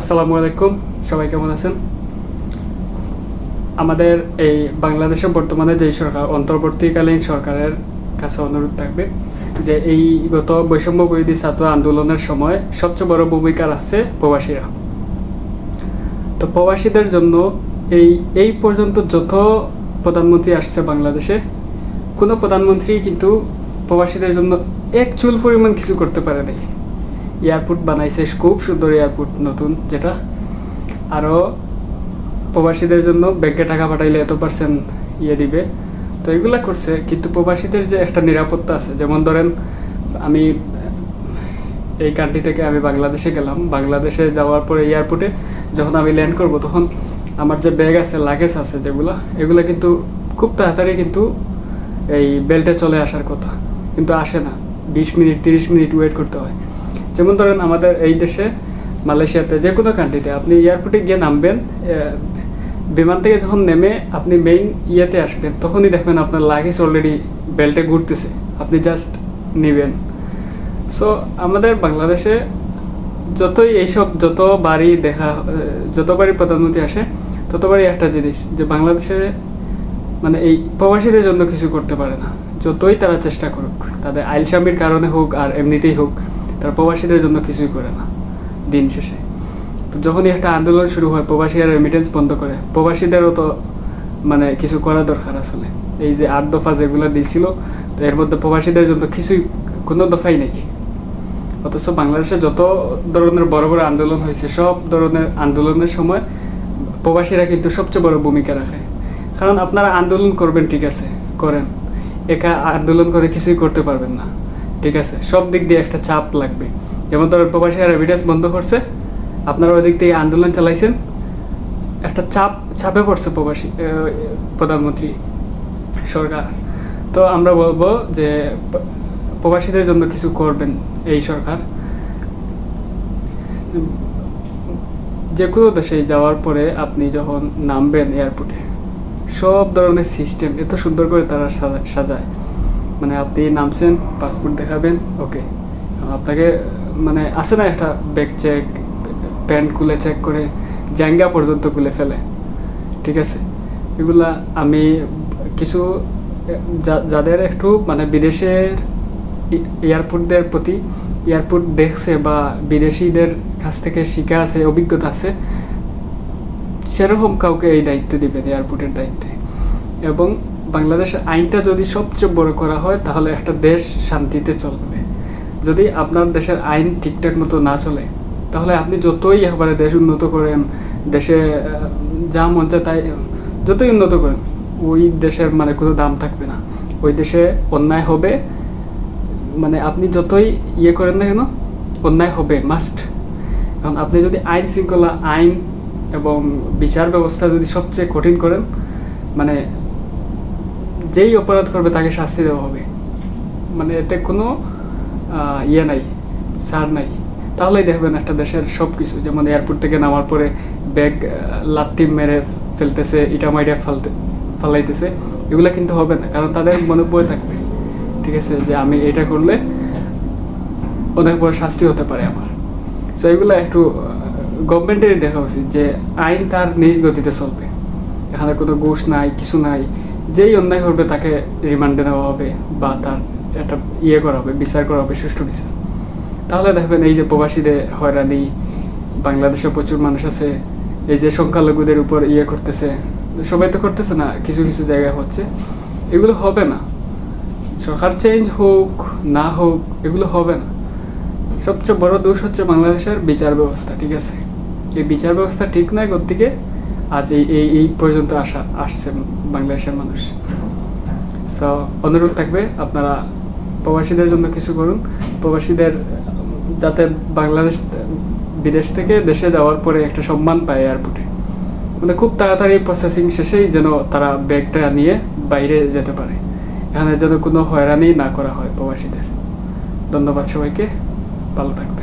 আসসালামু আলাইকুম, সবাই কেমন আছেন? আমাদের এই বাংলাদেশে বর্তমানে যেই সরকার, অন্তর্বর্তীকালীন সরকারের কাছে অনুরোধ থাকবে যে এই গত বৈষম্য বিরোধী ছাত্র আন্দোলনের সময় সবচেয়ে বড় ভূমিকা আছে প্রবাসীরা। তো প্রবাসীদের জন্য এই এই পর্যন্ত যত প্রধানমন্ত্রী আসছে বাংলাদেশে, কোনো প্রধানমন্ত্রী কিন্তু প্রবাসীদের জন্য এক চুল পরিমাণ কিছু করতে পারে নাই। এয়ারপোর্ট বানাইছে, খুব সুন্দর এয়ারপোর্ট নতুন যেটা। আরও প্রবাসীদের জন্য ব্যাংকে টাকা পাঠাইলে এত পার্সেন্ট ইয়ে দিবে। তো এগুলা করছে, কিন্তু প্রবাসীদের যে একটা নিরাপত্তা আছে, যেমন ধরেন আমি এই কান্ট্রি থেকে আমি বাংলাদেশে গেলাম, বাংলাদেশে যাওয়ার পরে এয়ারপোর্টে যখন আমি ল্যান্ড করব, তখন আমার যে ব্যাগ আছে লাগেজ আছে যেগুলো, এগুলো কিন্তু খুব তাড়াতাড়ি কিন্তু এই বেল্টে চলে আসার কথা। কিন্তু আসে না। বিশ মিনিট, তিরিশ মিনিট ওয়েট করতে হয়। যেমন ধরেন আমাদের এই দেশে, মালয়েশিয়াতে, যে কোনো কান্ট্রিতে আপনি এয়ারপোর্টে গিয়ে নামবেন বিমান থেকে যখন নেমে আপনি মেইন ইয়েতে আসবেন, তখনই দেখবেন আপনার লাগেজ অলরেডি বেল্টে ঘুরতেছে। আপনি জাস্ট নেবেন। সো আমাদের বাংলাদেশে যতই এইসব, যত বাড়ি দেখা যতবারই প্রধানমন্ত্রী আসে ততবারই একটা জিনিস, যে বাংলাদেশে মানে এই প্রবাসীদের জন্য কিছু করতে পারে না। যতই তারা চেষ্টা করুক, তাদের আইল স্বামীর কারণে হোক আর এমনিতেই হোক তারা প্রবাসীদের জন্য কিছুই করে না, দিন শেষে। তো যখনই একটা আন্দোলন শুরু হয়, প্রবাসীরা রেমিটেন্স বন্ধ করে। প্রবাসীদেরও তো মানে কিছু করা দরকার আসলে। এই যে আট দফা যেগুলো দিয়েছিল, তো এর মধ্যে প্রবাসীদের জন্য কিছুই, কোনো দফাই নেই। অথচ বাংলাদেশে যত ধরনের বড় বড় আন্দোলন হয়েছে, সব ধরনের আন্দোলনের সময় প্রবাসীরা কিন্তু সবচেয়ে বড় ভূমিকা রাখে। কারণ আপনারা আন্দোলন করবেন, ঠিক আছে, করেন। একা আন্দোলন করে কিছুই করতে পারবেন না। ঠিক আছে? সব দিক দিয়ে একটা চাপ লাগবে। যেমন ধরেন প্রবাসীরা রেভিডেন্স বন্ধ করছে, আপনারা ওই দিক থেকে আন্দোলন চালাইছেন, একটা চাপ, চাপে পড়ছে প্রবাসী প্রধানমন্ত্রী সরকার। তো আমরা বলব যে, প্রবাসীদের জন্য কিছু করবেন এই সরকার। যে কোনো দেশে যাওয়ার পরে আপনি যখন নামবেন এয়ারপোর্টে সব ধরনের সিস্টেম এত সুন্দর করে তারা সাজা- সাজায়। মানে আপনি নামছেন পাসপোর্ট দেখাবেন ওকে আপনাকে মানে আছে না একটা ব্যাগ চেক প্যান্ট খুলে চেক করে জাঙ্গা পর্যন্ত খুলে ফেলে, ঠিক আছে? এগুলা আমি কিছু যাদের একটু মানে বিদেশের এয়ারপোর্টদের প্রতি, এয়ারপোর্ট দেখছে বা বিদেশিদের কাছ থেকে শিখে আছে, অভিজ্ঞতা আছে, সেরকম কাউকে এই দায়িত্ব দিবেন, এয়ারপোর্টের দায়িত্বে। এবং বাংলাদেশের আইনটা যদি সবচেয়ে বড় করা হয়, তাহলে একটা দেশ শান্তিতে চলবে। যদি আপনার দেশের আইন ঠিকঠাক মতো না চলে, তাহলে আপনি যতই একবারে দেশ উন্নত করেন, দেশে যা মন চায় তাই, যতই উন্নত করেন, ওই দেশের মানে কোনো দাম থাকবে না। ওই দেশে অন্যায় হবে মানে আপনি যতই ইয়ে করেন না কেন, অন্যায় হবে মাস্ট এখন আপনি যদি আইন শৃঙ্খলা, আইন এবং বিচার ব্যবস্থা যদি সবচেয়ে কঠিন করেন মানে যেই অপরাধ করবে তাকে শাস্তি দেওয়া হবে। মানে এতে কোনো ইয়ে নাই, সার নাই। তাহলেই দেখবেন একটা দেশের সব কিছু যেমন এয়ারপোর্ট থেকে নামার পরে ব্যাগ লাত্তি মেরে ফেলতেছে, ইটা মাইটা ফালতে, ফালাইতেছে, এগুলো কিন্তু হবে না, কারণ তাদের মনে পড়ে থাকবে, ঠিক আছে, যে আমি এটা করলে অনেক বড় শাস্তি হতে পারে আমার। সো এগুলো একটু গভর্নমেন্টেরই দেখা উচিত যে আইন তার নিজ গতিতে চলবে। এখানে কোনো ঘুষ নাই, কিছু নাই যেই অন্যায় করবে তাকে রিমান্ডে নেওয়া হবে বা তার একটা ইয়ে করা হবে, বিচার করা হবে, সুষ্ঠু বিচার। তাহলে দেখবেন এই যে প্রবাসীদের হয়রানি বাংলাদেশে প্রচুর মানুষ আছে, এই যে সংখ্যালঘুদের উপর ইয়ে করতেছে, সবাই তো করতেছে না, কিছু কিছু জায়গায় হচ্ছে, এগুলো হবে না। সরকার চেঞ্জ হোক, না হোক, এগুলো হবে না। সবচেয়ে বড় দোষ হচ্ছে বাংলাদেশের বিচার ব্যবস্থা, ঠিক আছে? এই বিচার ব্যবস্থা ঠিক নয় দিকে আজ এই এই এই পর্যন্ত আসা, আসছে বাংলাদেশের মানুষ। সো অনুরোধ থাকবে, আপনারা প্রবাসীদের জন্য কিছু করুন। প্রবাসীদের, যাতে বাংলাদেশ, বিদেশ থেকে দেশে যাওয়ার পরে একটা সম্মান পায় এয়ারপোর্টে মানে খুব তাড়াতাড়ি প্রসেসিং শেষেই যেন তারা ব্যাগটা নিয়ে বাইরে যেতে পারে। এখানে যেন কোনো হয়রানি না করা হয় প্রবাসীদের। ধন্যবাদ সবাইকে। ভালো থাকবে